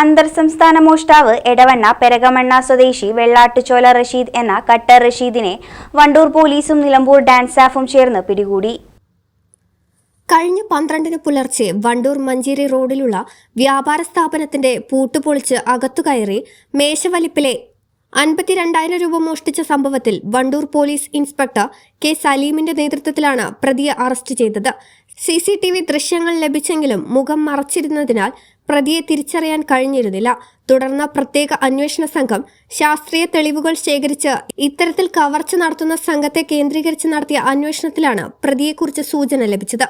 അന്തർ സംസ്ഥാന മോഷ്ടാവ് എടവണ്ണ പെരകമണ്ണ സ്വദേശി വെള്ളാട്ടുചോല റഷീദ് എന്ന കട്ടർ റഷീദിനെ വണ്ടൂർ പോലീസും നിലമ്പൂർ ഡാൻസ് സ്റ്റാഫും ചേർന്ന് പിടികൂടി. കഴിഞ്ഞ പന്ത്രണ്ടിന് പുലർച്ചെ വണ്ടൂർ മഞ്ചേരി റോഡിലുള്ള വ്യാപാര സ്ഥാപനത്തിന്റെ പൂട്ടുപൊളിച്ച് അകത്തുകയറി മേശവലിപ്പിലെ അൻപത്തിരണ്ടായിരം രൂപ മോഷ്ടിച്ച സംഭവത്തിൽ വണ്ടൂർ പോലീസ് ഇൻസ്പെക്ടർ കെ സലീമിന്റെ നേതൃത്വത്തിലാണ് പ്രതിയെ അറസ്റ്റ് ചെയ്തത്. സി സി ടി വി ദൃശ്യങ്ങൾ ലഭിച്ചെങ്കിലും മുഖം മറച്ചിരുന്നതിനാൽ പ്രതിയെ തിരിച്ചറിയാൻ കഴിഞ്ഞിരുന്നില്ല. തുടർന്ന് പ്രത്യേക അന്വേഷണ സംഘം ശാസ്ത്രീയ തെളിവുകൾ ശേഖരിച്ച് ഇത്തരത്തിൽ കവർച്ച നടത്തുന്ന സംഘത്തെ കേന്ദ്രീകരിച്ച് നടത്തിയ അന്വേഷണത്തിലാണ് പ്രതിയെക്കുറിച്ച് സൂചന ലഭിച്ചത്.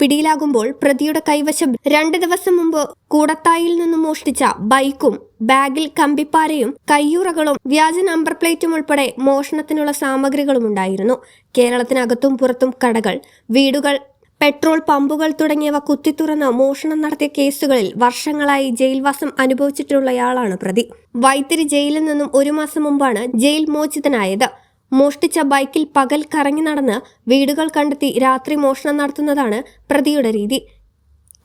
പിടിയിലാകുമ്പോൾ പ്രതിയുടെ കൈവശം രണ്ട് ദിവസം മുമ്പ് കൂടത്തായിൽ നിന്നും മോഷ്ടിച്ച ബൈക്കും ബാഗിൽ കമ്പിപ്പാരയും കയ്യൂറകളും വ്യാജ നമ്പർ പ്ലേറ്റും ഉൾപ്പെടെ മോഷണത്തിനുള്ള സാമഗ്രികളും ഉണ്ടായിരുന്നു കേരളത്തിനകത്തും പുറത്തും കടകൾ വീടുകൾ പെട്രോൾ പമ്പുകൾ തുടങ്ങിയവ കുത്തിത്തുറന്ന് മോഷണം നടത്തിയ കേസുകളിൽ വർഷങ്ങളായി ജയിൽവാസം അനുഭവിച്ചിട്ടുള്ളയാളാണ് പ്രതി. വൈത്തിരി ജയിലിൽ നിന്നും ഒരു മാസം മുമ്പാണ് ജയിൽ മോചിതനായത്. മോഷ്ടിച്ച ബൈക്കിൽ പകൽ കറങ്ങി നടന്ന് വീടുകൾ കണ്ടെത്തി രാത്രി മോഷണം നടത്തുന്നതാണ് പ്രതിയുടെ രീതി.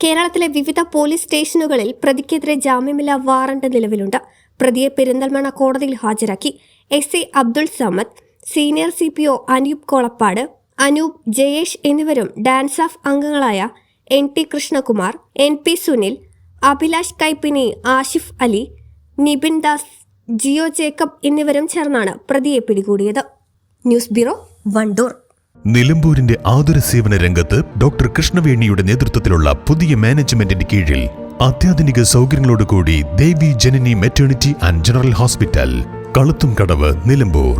കേരളത്തിലെ വിവിധ പോലീസ് സ്റ്റേഷനുകളിൽ പ്രതിക്കെതിരെ ജാമ്യമില്ലാ വാറണ്ട് നിലവിലുണ്ട്. പ്രതിയെ പെരിന്തൽമണ്ണ കോടതിയിൽ ഹാജരാക്കി. S. A. Abdul Samad senior C P O Anoop Kolappad Anoop Jayesh എന്നിവരും ഡാൻസ് ഓഫ് അംഗങ്ങളായ N T Krishnakumar N P Sunil Abhilash Kaippini Ashif Ali Nibin Das Jio Jacob എന്നിവരും ചേർന്നാണ് പ്രതിയെ പിടികൂടിയത്. News bureau Wandoor. നിലമ്പൂരിന്റെ ആതുര സേവന രംഗത്ത് doctor കൃഷ്ണവേണിയുടെ നേതൃത്വത്തിലുള്ള പുതിയ മാനേജ്മെന്റിന്റെ കീഴിൽ അത്യാധുനിക സൗകര്യങ്ങളോടുകൂടി Devi Janani maternity and general hospital Kaluthum Kadavu Nilambur.